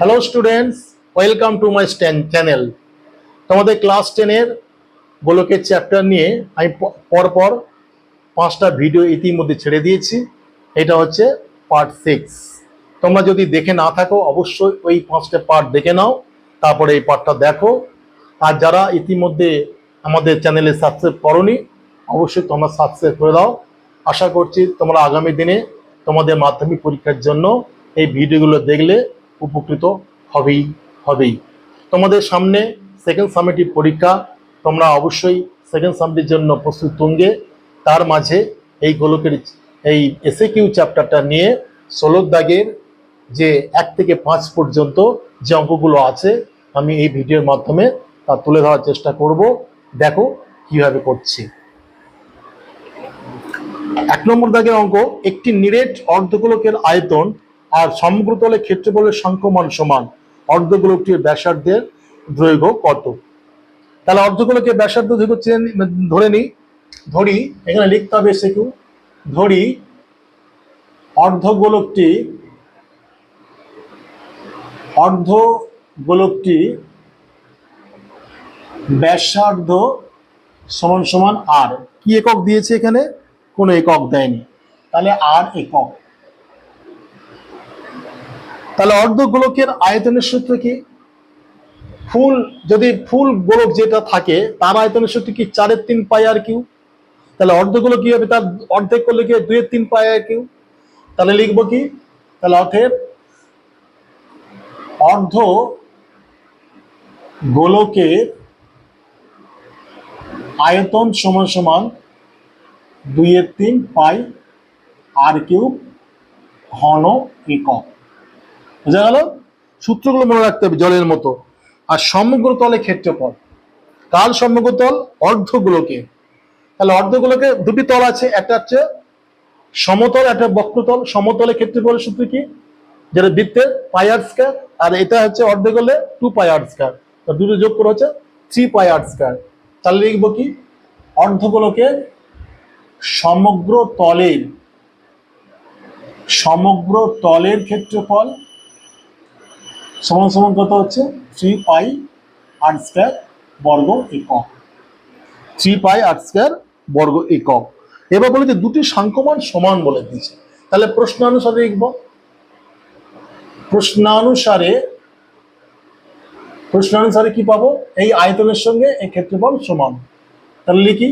Hello students welcome to my channel তোমাদের class টেনের গোলকের চ্যাপ্টার নিয়ে আমি পরপর পাঁচটা ভিডিও ইতিমধ্যে ছেড়ে দিয়েছি। এটা হচ্ছে পার্ট সিক্স তোমরা যদি দেখে না থাকো, অবশ্যই ওই পাঁচটা পার্ট দেখে নাও, তারপরে এই পার্টটা দেখো। আর যারা ইতিমধ্যে আমাদের চ্যানেলে সাবস্ক্রাইব করনি, অবশ্যই তোমরা সাবস্ক্রাইব করে দাও। আশা করছি তোমরা আগামী দিনে তোমাদের মাধ্যমিক পরীক্ষার জন্য এই ভিডিওগুলো দেখলে উপকৃত হবেই হবেই। তোমাদের সামনে সেকেন্ড সামিটিভ পরীক্ষা, তোমরা অবশ্যই সেকেন্ড সামিটির জন্য প্রস্তুত তুঙ্গে। তার মাঝে এই গোলকের, এই এসএ কিউ চ্যাপ্টারটা নিয়ে ষোলোর দাগের যে এক থেকে পাঁচ পর্যন্ত যে অঙ্কগুলো আছে, আমি এই ভিডিওর মাধ্যমে তা তুলে ধরার চেষ্টা করব। দেখো কীভাবে করছি। এক নম্বর দাগের অঙ্ক, একটি নিরেট অর্ধগোলকের আয়তন আর সমগ্রতলে ক্ষেত্রফলের সংখ্যমান সমান। অর্ধগোলকটির ব্যাসার্ধের দৈর্ঘ্য কত? তাহলে অর্ধগোলকের ব্যাসার্ধ দৈর্ঘ্য ধরে নিই ধরি, এখানে লিখতে হবে সেটু ধরি, অর্ধগোলকটি অর্ধগোলকটি ব্যাসার্ধ সমান সমান আর কি একক দিয়েছে এখানে? কোনো একক দেয়নি। তাহলে আর একক। তাহলে অর্ধগোলকের আয়তনের সূত্র কি? ফুল, যদি ফুল গোলক যেটা থাকে, তার আয়তনের সূত্র কি চারের তিন পাই আর কিউ? তাহলে অর্ধ অর্ধগোলক কি হবে? তার অর্ধেক করলে কি? দুইয়ের তিন পাই আর কিউ। তাহলে লিখব কি? তাহলে অর্থের অর্ধ গোলকের আয়তন সমান সমান দুইয়ের তিন পাই আর কিউব ঘন একক। বোঝা গেল? সূত্রগুলো মনে রাখতে হবে জলের মতো। আর সমগ্র তলে ক্ষেত্রফল। কাল সমগ্র তল অর্ধগুলোকে। তাহলে অর্ধগুলোকে দুটি তল আছে, একটা হচ্ছে সমতল, একটা বক্রতল। সমতলে ক্ষেত্রফল সূত্র কি? যেটা বৃত্তের পাই আর আর এটা হচ্ছে অর্ধগোলে টু পাই আর তো দুটো যোগ করে হচ্ছে থ্রি পাই আর স্কয়ার তাহলে লিখব কি? অর্ধগোলকের সমগ্র তলের সমগ্র তলের ক্ষেত্রফল সমান সমান কত হচ্ছে? থ্রি পাই আর স্কয়ার বর্গ একক। থ্রি পাই আর স্কয়ার বর্গ একক। এবার বলে যে দুটি সাংখ্যমান সমান বলে দিয়েছে। তাহলে প্রশ্নানুসারে লিখব। প্রশ্নানুসারে প্রশ্নানুসারে কি পাবো? এই আয়তনের সঙ্গে এই ক্ষেত্রফল সমান। তাহলে লিখি,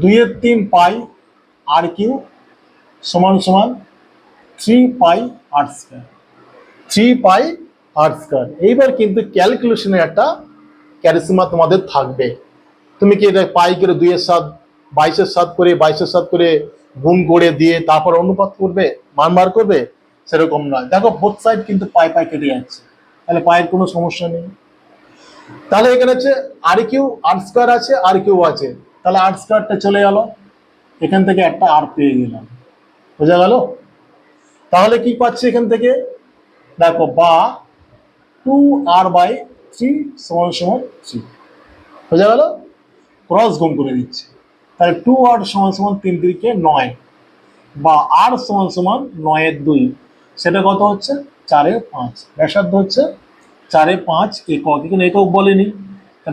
দুইয়ের তিন পাই আর কিউ সমান সমান three pi R square three pi R square এইবার কিন্তু ক্যালকুলেশনের একটা ক্যারিসিমা তোমাদের থাকবে। তুমি কি এটা পাই করে দুইয়ের সাত, বাইশের সাত করে, বাইশের সাত করে গুণ করে দিয়ে তারপর অনুপাত করবে? মান করবে? সেরকম নয়। দেখো বোথ সাইড কিন্তু পায়ে পায়ে কেটে যাচ্ছে। তাহলে পায়ের কোনো সমস্যা নেই। তাহলে এখানে হচ্ছে আর কিউ আর স্কোয়ার আছে আর কিউ আছে। তাহলে আর স্কোয়ারটা চলে গেল। এখান থেকে একটা আর পেয়ে গেলাম। বোঝা গেল? তাহলে কি পাচ্ছি এখান থেকে? দেখো, বা টু আর বাই থ্রি সমান সমান থ্রি বোঝা গেল? ক্রস গুণ করে দিচ্ছি। তাহলে টু আর সমান সমান তিন তিরিকে নয় বা আর সমান সমান নয়ের দুই। সেটা কত হচ্ছে? চারে পাঁচ। ব্যাসার্ধ হচ্ছে চারে পাঁচ একক এখানে একক বলেনি।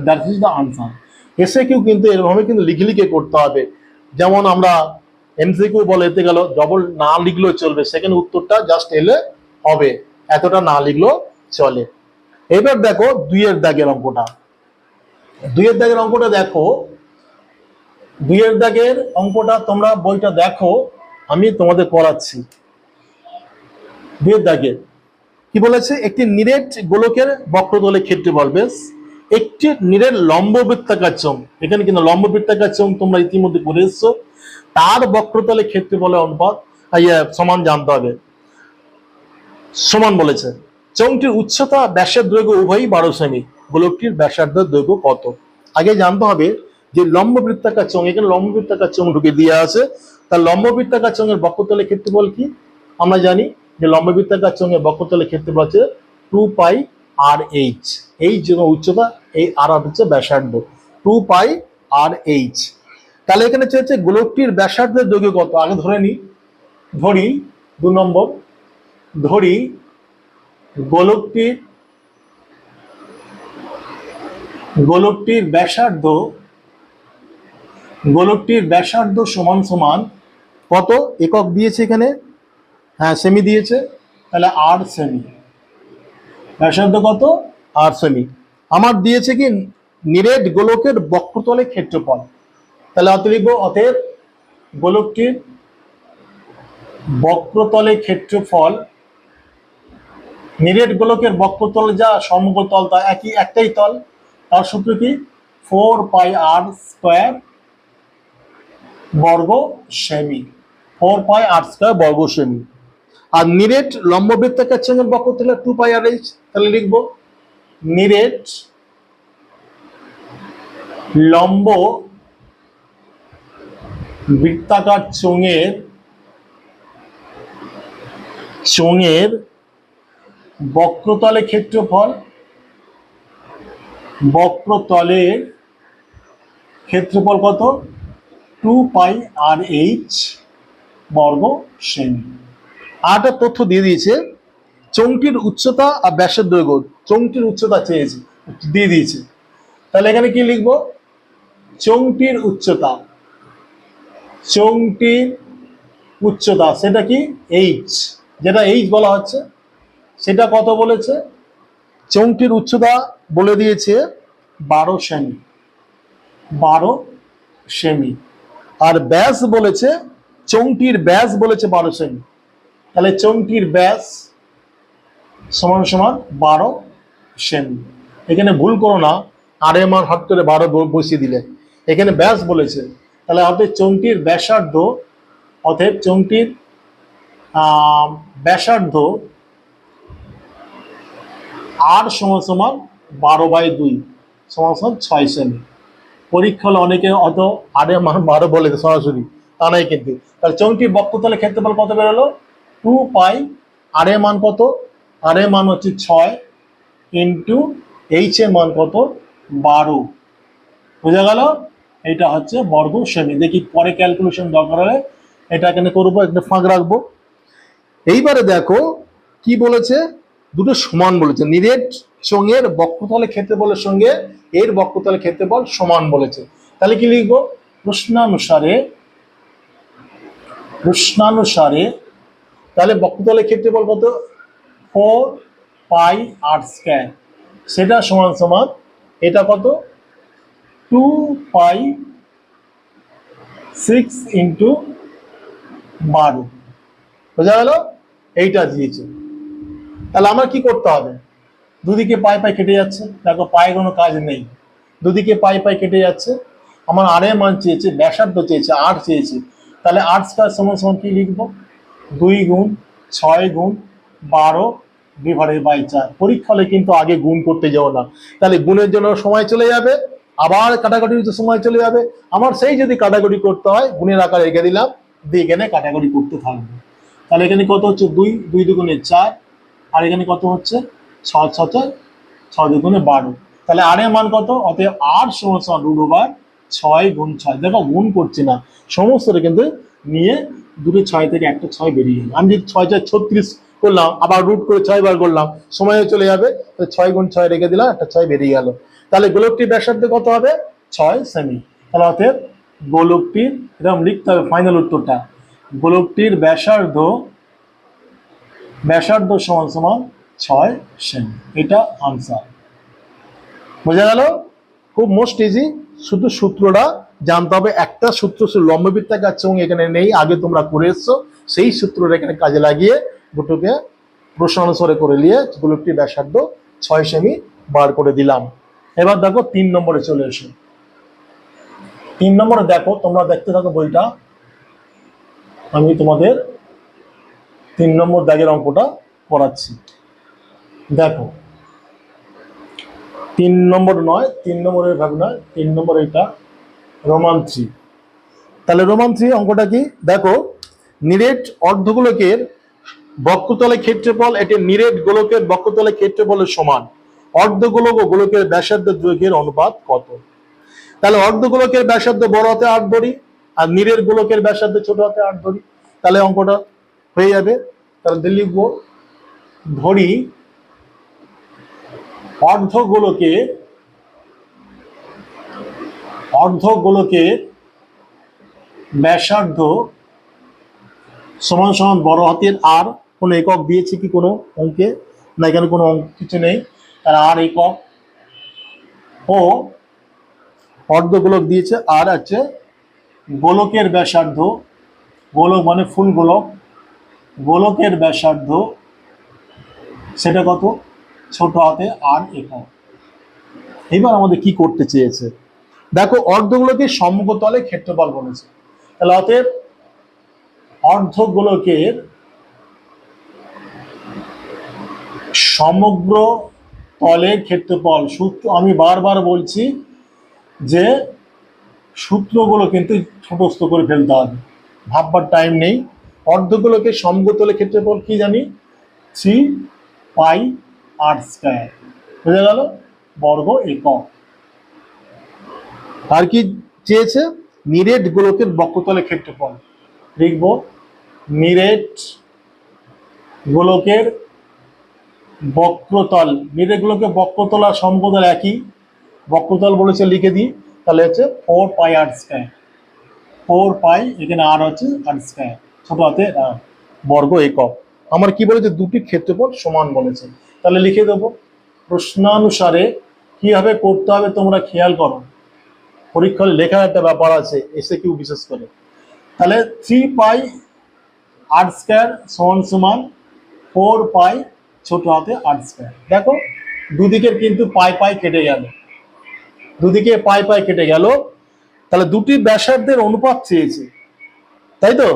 দ্যাট ইজ দ্য আনসার এসে কেউ কিন্তু এরভাবে কিন্তু লিখে লিখে করতে হবে। যেমন আমরা এমসিকিউ বলে এতে গেল ডবল না লিখলেও চলবে। সেখানে উত্তরটা জাস্ট এলে হবে। এতটা না লিখলেও চলে। এবার দেখো দুইয়ের দাগের অঙ্কটা। দুইয়ের দাগের অঙ্কটা দেখো। দুইয়ের দাগের অঙ্কটা তোমরা বইটা দেখো আমি তোমাদের করাচ্ছি দুইয়ের দাগের। কি বলেছে? একটি নিরেট গোলকের বক্রতলে ক্ষেত্রফল বেশ। একটি নিরেট লম্ব বৃত্তাকার চোঙ এখানে কিন্তু লম্ব বৃত্তাকার চোঙ তোমরা ইতিমধ্যে করে এসছো। তার বক্রতলে ক্ষেত্রফলের অনুপাত আহ, ইয়ে, সমান জানতে হবে। সমান বলেছে। চোঙটির উচ্চতা ব্যাসের দৈর্ঘ্য উভয়ই বারো সেমি। গোলকটির ব্যাসার্ধের দৈর্ঘ্য কত? আগে জানতে হবে যে লম্ব বৃত্তাকার চোঙ, এখানে লম্ব বৃত্তাকার চোঙ ঢুকে দিয়ে আছে। তার লম্ব বৃত্তাকার চোঙের বক্রতলে ক্ষেত্রফল কি? আমরা জানি যে লম্ব বৃত্তাকার চোঙের বক্রতলে ক্ষেত্রফল হচ্ছে টু পাই আর এইচ। এই যে উচ্চতা, এই আর হচ্ছে ব্যাসার্ধ। Two pi R H. তাহলে এখানে চেয়েছে গোলকটির ব্যাসার্ধের দৈর্ঘ্য কত? আগে ধরে নি, ধরি, দু নম্বর, ধরি গোলকটির গোলকটির ব্যাসার্ধ গোলকটির ব্যাসার্ধ সমান সমান কত? একক দিয়েছে এখানে? হ্যাঁ সেমি দিয়েছে। তাহলে আর সেমি ব্যাসার্ধ কত? আর সেমি আমার দিয়েছে কি? নিরেট গোলকের বক্রতলে ক্ষেত্রফল। তাহলে অত লিখব, অতএব গোলকটির বক্রতলে ক্ষেত্রফল নিরেট গোলকের বক্রতল যা সমগ্রতল তা একই, একটাই তল। তার সূত্র কি? ফোর পাই আর স্কোয়ার বর্গ সেমি। ফোর পাই আর স্কোয়ার বর্গ সেমি। আর নিরেট লম্ববৃত্তাকার চেঙ্গের বক্রতলে টু পাই আর এইচ, তাহলে লিখব নিরেট লম্ব বৃত্তাকার চোঙের চোঙের বক্রতলে ক্ষেত্রফল বক্রতলের ক্ষেত্রফল কত? টু পাই আর এইচ বর্গ সেমি আরটা তথ্য দিয়ে দিয়েছে চোঙটির উচ্চতা আর ব্যাসের দৈর্ঘ্য চোঙটির উচ্চতা চেয়েছে, দিয়ে দিয়েছে। তাহলে এখানে কি লিখব? চোঙটির উচ্চতা চোঙটির উচ্চতা, সেটা কি? এইচ যেটা এইচ বলা হচ্ছে সেটা কত বলেছে? চোঙটির উচ্চতা বলে দিয়েছে বারো সেমি। বারো সেমি। আর ব্যাস বলেছে চোঙটির ব্যাস বলেছে বারো সেমি। তাহলে চোঙটির ব্যাস সমান সমান বারো সেমি। এখানে ভুল করো না আর এম আর হাত করে বারো বসিয়ে দিলে। এখানে ব্যাস বলেছে, তাহলে অতএব চোঙটির ব্যাসার্ধ, অতএব চোঙটির ব্যাসার্ধ আর সমান সমান বারো বাই দুই সমান সমান ছয় সেমি পরীক্ষা হলে অনেকে অত আরে বারো বলে সরাসরি। তা নয় কিন্তু। তাহলে চৌটির বক্রতলে ক্ষেত্রফল কত বেরোলো? টু পাই আর এর মান কত? আর এর মান হচ্ছে ছয় ইন্টু এইচ এর মান কত? বারো। বোঝা গেল? এটা হচ্ছে বর্গ সেমি দেখি পরে ক্যালকুলেশন দরকার হলে এটা এখানে করব একটা ফাঁক রাখব। এইবারে দেখো কি বলেছে? দুটো সমান বলেছে। নিরেট চোঙের বক্রতলে ক্ষেত্রফলের সঙ্গে এর বক্রতলে ক্ষেত্রফল সমান বলেছে। তাহলে কি লিখব? প্রশ্নানুসারে প্রশ্নানুসারে তাহলে বক্রতলে ক্ষেত্রফল কত? Four pi R square. সেটা সমান সমান, এটা কত? টু পাই সিক্স ইন্টু বারো। বোঝা গেল? এইটা দিয়েছে। তাহলে আমার কি করতে হবে? দুদিকে পায়ে পায়ে কেটে যাচ্ছে। দেখো, পায়ে কোনো কাজ নেই। দুদিকে পায়ে পায়ে কেটে যাচ্ছে। আমার আরে মান চেয়েছে, ব্যাসার্ধ চেয়েছে, আট চেয়েছে। তাহলে আট স্কোয়ার সমান সমান কি লিখব? দুই গুণ ছয় গুণ বারো ডিভাইডেড বাই চার। পরীক্ষা হলে কিন্তু আগে গুণ করতে যাও না। তাহলে গুণের জন্য সময় চলে যাবে। আবার কাটাকাটির সময় চলে যাবে। আমার সেই যদি কাটাকুটি করতে হয়, গুণের আকারে রেখে দিলাম, দিয়ে এখানে কাটাকুটি করতে থাকব। তাহলে এখানে কত হচ্ছে? দুই দুই দুগুণে চার। আর এখানে কত হচ্ছে? ছয় ছতে ছয় দুগুণে বারো। তাহলে আর এর মান কত? অতএব আর সমান সমান রুট ওভার ছয় গুণ ছয়। দেখো, গুণ করছি না। সমস্তটা কিন্তু নিয়ে দুটো ছয় থেকে একটা ছয় বেরিয়ে গেল। আমি যদি ছয় ছয় ছত্রিশ করলাম, আবার রুট করে ছয় বার করলাম সময়ও চলে যাবে। ছয় গুণ ছয় রেখে দিলাম, একটা ছয় বেরিয়ে গেল। তাহলে গোলকটির ব্যাসার্ধ কত হবে? ছয় সেমি তাহলে অতএব গোলকটির, এরকম লিখতে হবে ফাইনাল উত্তরটা। গোলকটির ব্যাসার্ধ ব্যাসার্ধ সমান সমান ছয় সেমি। এটা আনসার বোঝা গেল? খুব মোস্ট ইজি শুধু সূত্রটা জানতে হবে। একটা সূত্র লম্ববৃত্তাকার চোঙ এখানে নেই। আগে তোমরা করে এসছো। সেই সূত্রটা এখানে কাজে লাগিয়ে দুটোকে প্রশ্ন অনুসারে করে নিয়ে গোলকটি ব্যাসার্ধ ছয় সেমি বার করে দিলাম। এবার দেখো তিন নম্বরে চলে এসো। তিন নম্বরে দেখো, তোমরা দেখতে থাকো বইটা। আমি তোমাদের তিন নম্বর দাগের অঙ্কটা করাচ্ছি দেখো, তিন নম্বর নয়, তিন নম্বরের ভাগ নয় তিন নম্বর এটা রোমান থ্রি। তাহলে রোমান থ্রি অঙ্কটা কি? দেখো, নিরেট অর্ধগোলকের বক্রতলে ক্ষেত্রফল এটি নিরেট গোলকের বক্রতলে ক্ষেত্রফলের সমান। অর্ধগোলক ও গোলকের ব্যাসার্ধ দৈর্ঘ্যের অনুপাত কত? তাহলে অর্ধগোলকের ব্যাসার্ধ বড় হাতে আট ধরি আর নিরের গোলকের ব্যাসার্ধ ছোট হাতে আট ধরি তাহলে অঙ্কটা হয়ে যাবে, তাহলে লিখব ধরি অর্ধগোলকে অর্ধগোলকের ব্যাসার্ধ সমান সমান বড় হাতের আর কোনো একক দিয়েছে কি কোনো অঙ্কে? না, এখানে কোনো অঙ্ক কিছু নেই। তার আর একক। ও অর্ধগোলক দিয়েছে আর আছে গোলকের ব্যাসার্ধ। গোলক মানে ফুল গোলক। গোলকের ব্যাসার্ধ সেটা কত? ছোট হাতে আর একক। এবার আমাদের কি করতে চেয়েছে? দেখো, অর্ধগোলকের সম্মুখতলে ক্ষেত্রফল বলেছে। তাহলে অতএব অর্ধগোলকের সমগ্র তলের ক্ষেত্রফল সূত্র, আমি বারবার বলছি যে সূত্রগুলো কিন্তু ছোটস্থ করে ফেলতে হবে। ভাববার টাইম নেই। অর্ধগোলকের সমগতলে ক্ষেত্রফল কি জানি? Three pi R square. বুঝে গেল? বর্গ একক। আর কি চেয়েছে? নিরেট গোলকের বক্ষতলে ক্ষেত্রফল লিখব, নিরেট গোলকের বক্রতল। নিরেট গোলকের বক্রতল আর সমগতল একই। বক্রতল বলেছে লিখে দিই, তাহলে হচ্ছে four pi R square four pi এখানে আর হচ্ছে আর স্কয়ার আর বর্গ একক। আমার কি বলেছে? দুটি ক্ষেত্রফল সমান বলেছে। তাহলে লিখে দেবো, প্রশ্নানুসারে কীভাবে করতে হবে তোমরা খেয়াল করো। পরীক্ষার লেখার একটা ব্যাপার আছে, এসে কিউ বিশেষ করে। তাহলে থ্রি পাই আট স্কোয়ার সমান সমান ফোর পাই ছোট হাতে আট স্কোয়ার দেখো, দুদিকের কিন্তু পাই পাই কেটে গেল। দুদিকে পাই পাই কেটে গেল। তাহলে দুটি ব্যাসার্ধের অনুপাত চেয়েছে। তাই তো?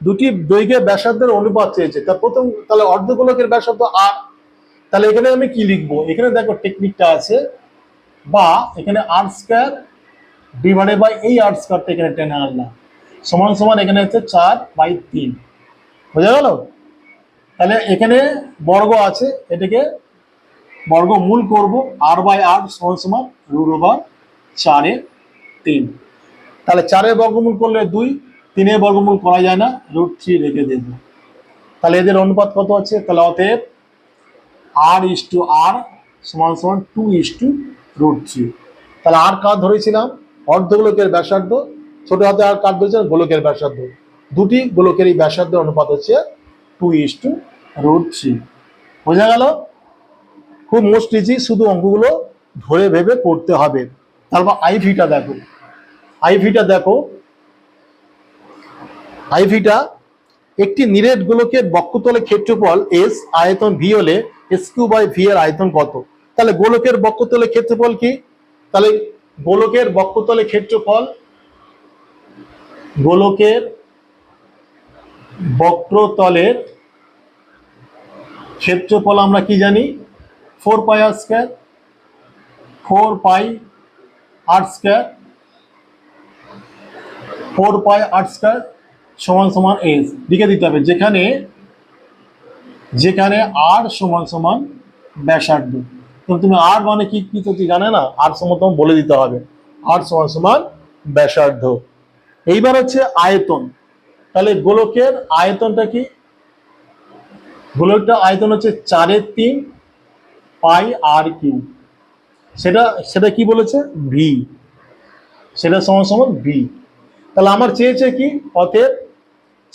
দুটি দৈর্ঘ্যের ব্যাসার্ধের অনুপাত চেয়েছে। তা প্রথম, তাহলে অর্ধগোলকের ব্যাসার্ধ আর। তাহলে এখানে আমি কি লিখব? এখানে দেখো টেকনিকটা আছে। বা এখানে আর স্কোয়ার ডিভাইডেড বাই এই আর স্কোয়ারটা এখানে টেনে আনলাম। সমান সমান এখানে হচ্ছে চার বাই তিন। বোঝা গেল? তাহলে এখানে বর্গ আছে, এটাকে বর্গ মূল করব আর বাই আর সমান সমান রুট ওভার চারে তিন। তাহলে চারের বর্গমূল করলে দুই তিনের বর্গমূল করা যায় না রুট থ্রি রেখে দেব তাহলে এদের অনুপাত কত আছে? তাহলে অতএব আর ইস টু আর সমান সমান two is two root three তাহলে আর কার ধরেছিলাম? অর্ধগোলকের ব্যাসার্ধ। ছোট হাতে আর কার ধরেছিলাম? গোলকের ব্যাসার্ধ। দুটি গোলকের এই ব্যাসার্ধের অনুপাত হচ্ছে two is two root three বোঝা গেল? খুব মোস্ট ইজি শুধু অঙ্কগুলো ধরে ভেবে করতে হবে। তারপর আইভিটা দেখো। আইভিটা দেখো আইভিটা একটি নিরেট গোলকের বক্ষতলের ক্ষেত্রফল এস আয়তন ভি হলে এস কিউ বাই ভি এর আয়তন কত? তাহলে গোলকের বক্ষতলের ক্ষেত্রফল কি? তাহলে গোলকের বক্ষতলের ক্ষেত্রফল গোলকের বক্রতলের ক্ষেত্রফল আমরা কি জানি? Four pi R square, four pi R square, four pi R square সমান সমান এস লিখে দিতে হবে, যেখানে যেখানে আর সমান সমান ব্যাসার্ধ। তো তুমি আর মানে কি কি তো জানে না? আর সমান তোমার বলে দিতে হবে। আর সমান সমান ব্যাসার্ধ। এইবার হচ্ছে আয়তন। তাহলে গোলকের আয়তনটা কি? গোলকটা আয়তন হচ্ছে চারের তিন পাই আর কিউ সেটা সেটা কি বলেছে? ভি সেটা সমান সমান ভি তাহলে আমার চেয়েছে কি? অতএব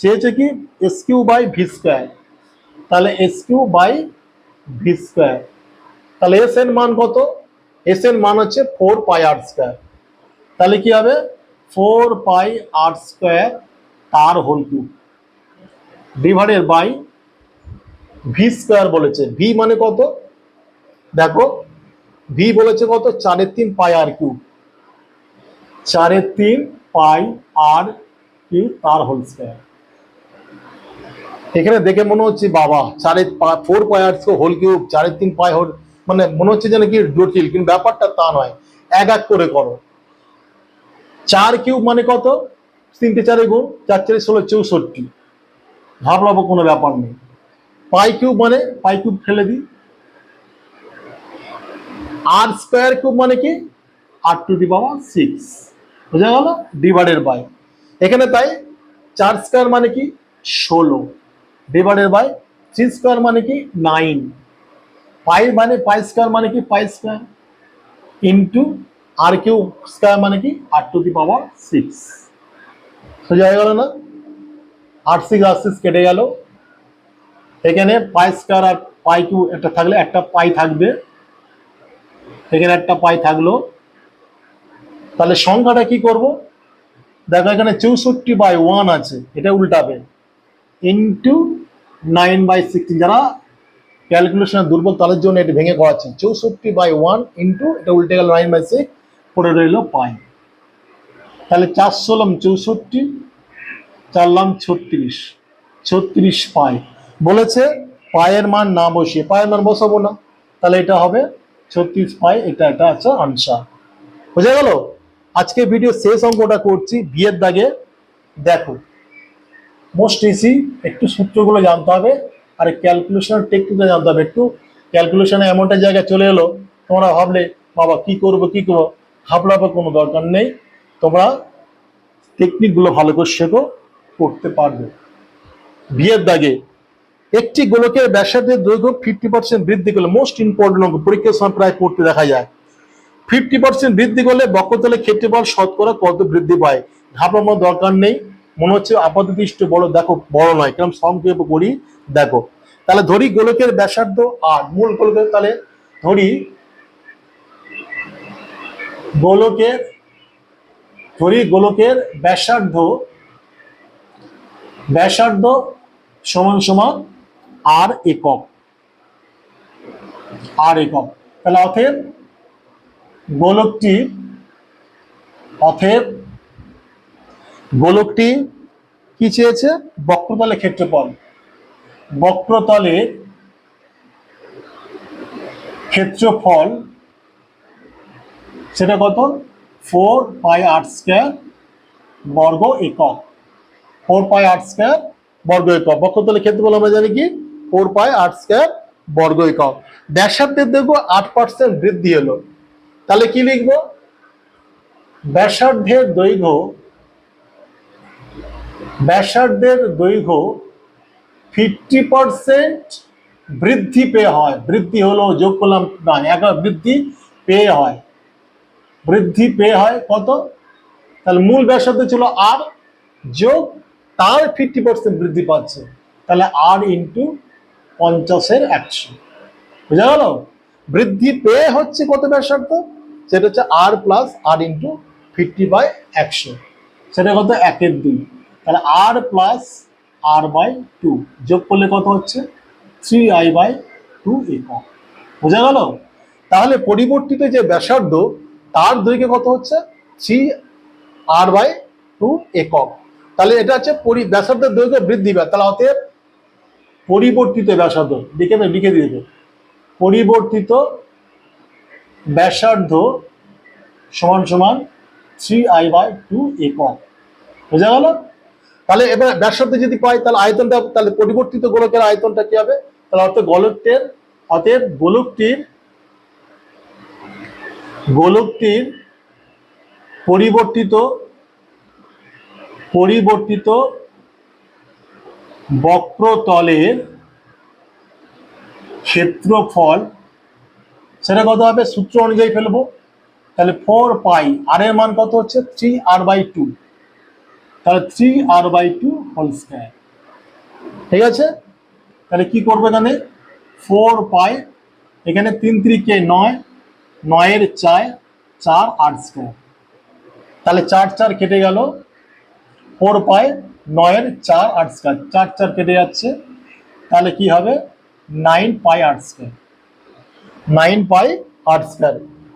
চেয়েছে কি? S Q by V square তাহলে S Q by V square তাহলে এস এর মান কত? এস এর মান হচ্ছে ফোর পাই আর স্কোয়ার তাহলে কি হবে? ফোর পাই আর স্কোয়ার তার whole cube divided by V square বলেছে। ভি মানে কত? দেখো ভি বলেছে কত? চারের তিন পাই আর কিউব চারের তিন পাই আর কিউব তার হোল স্কোয়ার এখানে দেখে মনে হচ্ছে, বাবা চারের ফোর আর হোল কিউব চারের তিন পাই হোল মানে মনে হচ্ছে যেন কি জটিল, কিন্তু ব্যাপারটা তা নয়। এক এক করে করো। চার কিউব মানে কত? তিনটে চারে গুণ, চার চারে ষোলো, চৌষট্টি। ভাবলাবো কোনো ব্যাপার নেই। পাই কিউব মানে পাই কিউব ফেলে দিই। আর স্কোয়ার কিউব মানে কি? আর টু দি পাওয়ার সিক্স বোঝা গেল? ডিভাইডেড বাই এখানে তাই, চার স্কোয়ার মানে কি? ষোলো। ডিভাইডেড বাই থ্রি স্কোয়ার মানে কি নাইন পাই মানে পাই স্কোয়ার মানে কি pi square into R Q square মানে কি আর টু দি পাওয়ার সিক্স সোজা হয়ে গেল না? আট সিক্স আর সিক্স কেটে গেল। এখানে পাই স্কোয়ার আর পাই কিউ একটা থাকলে একটা পাই থাকবে। এখানে একটা পাই থাকল। তাহলে সংখ্যাটা কি করব? দেখো এখানে চৌষট্টি বাই ওয়ান আছে। এটা উল্টাবে। ইন্টু নাইন বাই সিক্সটিন যারা ক্যালকুলেশনে দুর্বল তাদের জন্য এটা ভেঙে করাচ্ছি চৌষট্টি বাই ওয়ান ইন্টু এটা উল্টে গেল নাইন বাই সিক্স পড়ে রইল পাই তাহলে চার ষোলম চৌষট্টি, চার চারলাম ছত্রিশ ছত্রিশ পাই। বলেছে পায়ের মান না বসিয়ে, পায়ের মান বসাবো না। তাহলে এটা হবে ছত্রিশ পাই, এটা একটা আছে আনসার বুঝা গেল? আজকে ভিডিও শেষ অঙ্কটা করছি, বিয়ের দাগে। দেখো মোস্ট ইজি একটু সূত্রগুলো জানতে হবে আর ক্যালকুলেশনের টেকনিকটা জানতে হবে। একটু ক্যালকুলেশনে এমনটা জায়গায় চলে এলো, তোমরা ভাবলে, বাবা, কি করব কি করব? ভাবলাবার কোনো দরকার নেই। তোমরা টেকনিকগুলো ভালো করে শেখো, করতে পারবে। বিয়ের দাগে, একটি গোলকের ব্যাসার্ধের দৈর্ঘ্য ফিফটি পার্সেন্ট বৃদ্ধি করলে মোস্ট ইম্পর্টেন্ট পরীক্ষার সময় প্রায় পড়তে দেখা যায়। ফিফটি পার্সেন্ট বৃদ্ধি করলে বক্ষতলে ক্ষেত্রফল শতকরা কত বৃদ্ধি পায়? ঘাবড়ানোর দরকার নেই। মনে হচ্ছে আপাতদৃষ্ট বড় দেখো, বড় নয়, কেরম সংক্ষেপ করি দেখো। তাহলে ধরি গোলকের ব্যাসার্ধ আর মূল গোলকের, তাহলে ধরি গোলকের ধরি গোলকের ব্যাসার্ধ ব্যাসার্ধ সমান সমান আর একক আর একক। তাহলে অতএব গোলকটি, অতএব গোলকটি কি চেয়েছে? বক্রতলের ক্ষেত্রফল। বক্রতলের ক্ষেত্রফল সেটা কত? ফোর পাই আট স্কোয়ার বর্গ একক। ফোর পাই আট স্কোয়ার বর্গ একক। বক্ষতলের ক্ষেত্রফল আমরা জানি কি? ফোর পাই আট স্কোয়ার বর্গ একক। ব্যাসার্ধের দেখব আট পার্সেন্ট বৃদ্ধি হলো তাহলে কি লিখব? ব্যাসার্ধের দৈর্ঘ্য ব্যাসার্ধের দৈর্ঘ্য ফিফটি পার্সেন্ট বৃদ্ধি পেয়ে হয়। বৃদ্ধি হলো যোগ করলাম, না একবার বৃদ্ধি পেয়ে হয়। বৃদ্ধি পেয়ে হয় কত? তাহলে মূল ব্যাসার্ধ ছিল আর যোগ, তার ফিফটি পার্সেন্ট বৃদ্ধি পাচ্ছে। তাহলে আর ইন্টু পঞ্চাশের একশো। বুঝা গেল? বৃদ্ধি পেয়ে হচ্ছে কত ব্যাসার্ধ? সেটা হচ্ছে R plus R into fifty by একশো। সেটা কত? একের দুই। তাহলে R plus R by two যোগ করলে কত হচ্ছে? থ্রি আই বাই টু একক বোঝা গেল? তাহলে পরিবর্তিত যে ব্যাসার্ধ, তার দৈর্ঘ্য কত হচ্ছে? থ্রি আর বাই টু একক তাহলে এটা হচ্ছে ব্যাসার্ধের দৈর্ঘ্য বৃদ্ধি পায়। তাহলে অতএব পরিবর্তিত ব্যাসার্ধ, লিখে লিখে দিয়ে দেবে। পরিবর্তিত ব্যাসার্ধ সমান সমান থ্রি আই বাই টু একক বোঝা গেল? তাহলে এবার ব্যাসার্ধ যদি পাই, তাহলে আয়তনটা, তাহলে পরিবর্তিত গোলকের আয়তনটা কি হবে? তাহলে অর্থাৎ গোলকটির, অতএব গোলকটির গোলকটির পরিবর্তিত পরিবর্তিত বক্রতলের ক্ষেত্রফল, সেটা কত হবে? সূত্র অনুযায়ী ফেলব। তাহলে ফোর পাই আর এর মান কত হচ্ছে? থ্রি আর বাই টু তাহলে three R by two whole square ঠিক আছে? তাহলে কি করব এখানে? ফোর পাই এখানে তিন ত্রিকে নয়, নয়ের চার চার আট স্কোয়ার তাহলে চার চার কেটে গেল। ফোর পাই নয়ের চার আট স্কোয়ার চার চার কেটে যাচ্ছে। তাহলে কি হবে? নাইন পাই আট স্কোয়ার নাইন পাই আট স্কোয়ার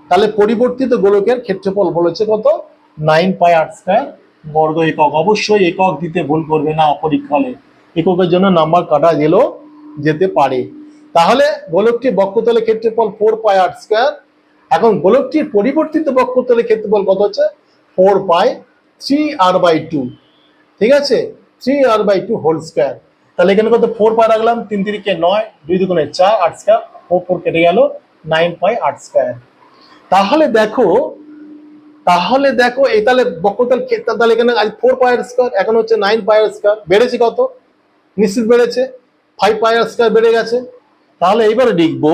তাহলে পরিবর্তিত গোলকের ক্ষেত্রফল বলেছে কত? নাইন পাই আট স্কোয়ার বর্গ একক। অবশ্যই একক দিতে ভুল করবে না পরীক্ষালে এককের জন্য নাম্বার কাটা গেলেও যেতে পারে। তাহলে গোলকটি বক্ষতলের ক্ষেত্রফল ফোর পাই আট স্কোয়ার এখন গোলকটির পরিবর্তিত বক্ষতলের ক্ষেত্রফল কত হচ্ছে? Four pi three R by two ঠিক আছে? Three R by two whole square তাহলে এখানে কত? ফোর পাই রাখলাম, তিন তিরিকে নয়, দুই দুগুণে চার আট স্কোয়ার ফোর ফোর কেটে গেল নাইন পাই আট স্কোয়ার তাহলে দেখো তাহলে দেখো, এই তাহলে বক্রতল তাহলে এখানে আজ ফোর পায়ের স্কোয়ার এখন হচ্ছে নাইন পায়ের স্কোয়ার বেড়েছে কত? নিশ্চিত বেড়েছে। ফাইভ পায়ের স্কোয়ার বেড়ে গেছে। তাহলে এইবারে লিখব,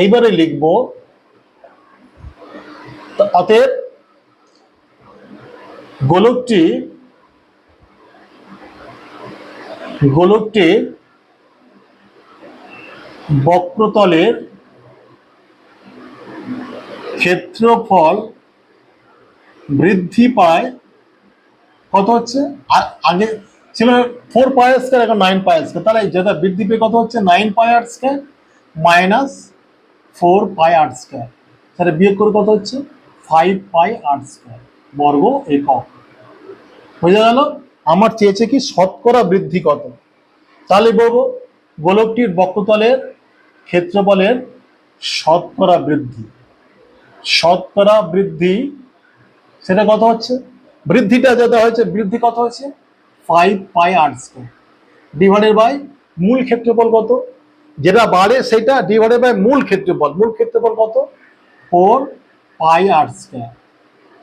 এইবারে লিখব অতএব গোলকটি গোলকটি বক্রতলের ক্ষেত্রফল বৃদ্ধি পায়, কত হচ্ছে? আগে ছিল ফোর পাই স্কয়ার এখন নাইন পাই স্কয়ার তাহলে যেটা বৃদ্ধি পেয়ে কত হচ্ছে? Nine pi R square minus four pi R square তাহলে বিয়োগ করে কত হচ্ছে? ফাইভ পাই আর স্কয়ার বর্গ একক। বোঝা গেল? আমার চেয়েছে কি শতকরা বৃদ্ধি কত? তাহলে বলব, গোলকটির বক্রতলের ক্ষেত্রফলের শতকরা বৃদ্ধি। শতকরা বৃদ্ধি, সেটা কত হচ্ছে? বৃদ্ধিটা যেটা হয়েছে, বৃদ্ধি কত হয়েছে? Five pi R square divided by মূল ক্ষেত্রফল কত? যেটা বাড়ে সেটা ডিভাইডেড বাই মূল ক্ষেত্রফল। মূল ক্ষেত্রফল কত? Four pi R square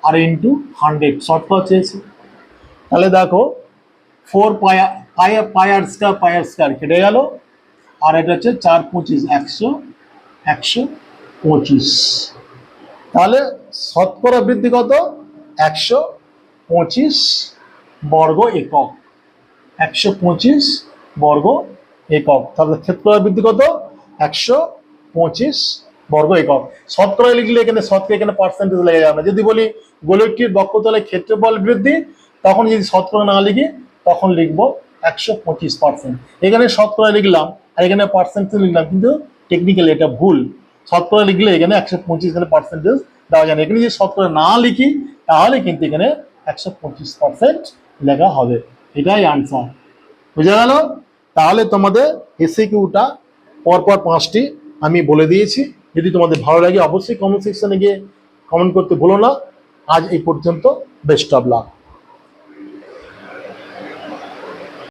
R into hundred shortcut চেয়েছে। তাহলে দেখো four pi pi pi R square pi R square কেটে গেল। আর এটা হচ্ছে চার পঁচিশ, একশো একশো পঁচিশ। তাহলে শতকরা বৃদ্ধি কত? একশো পঁচিশ বর্গ একক। একশো পঁচিশ বর্গ একক। তাহলে ক্ষেত্রফল বৃদ্ধি কত? একশো পঁচিশ বর্গ একক। শতকরা লিখলে এখানে শতকরা এখানে পার্সেন্টেজ লেগে যাবে। যদি বলি গোলকটির বক্ষতলে ক্ষেত্রফল বৃদ্ধি, তখন যদি শতকরা না লিখি, তখন লিখব একশো পঁচিশ পার্সেন্ট এখানে শতকরা লিখলাম আর এখানে পার্সেন্টেজ লিখলাম, কিন্তু টেকনিক্যালি এটা ভুল। শতকরা লিখলে এখানে একশো পঁচিশ এখানে পার্সেন্টেজ দেওয়া যায় না। এখানে যদি শতকরা না লিখি, তাহলে কিন্তু এখানে একশো পঁচিশ পার্সেন্ট লেখা হবে। এটাই আনসার বুঝা গেল? তাহলে তোমাদের এসে কিউটা পরপর পাঁচটি আমি বলে দিয়েছি। যদি তোমাদের ভালো লাগে, অবশ্যই কমেন্ট সেকশনে গিয়ে কমেন্ট করতে ভুলো না। আজ এই পর্যন্ত বেস্ট অফ লাক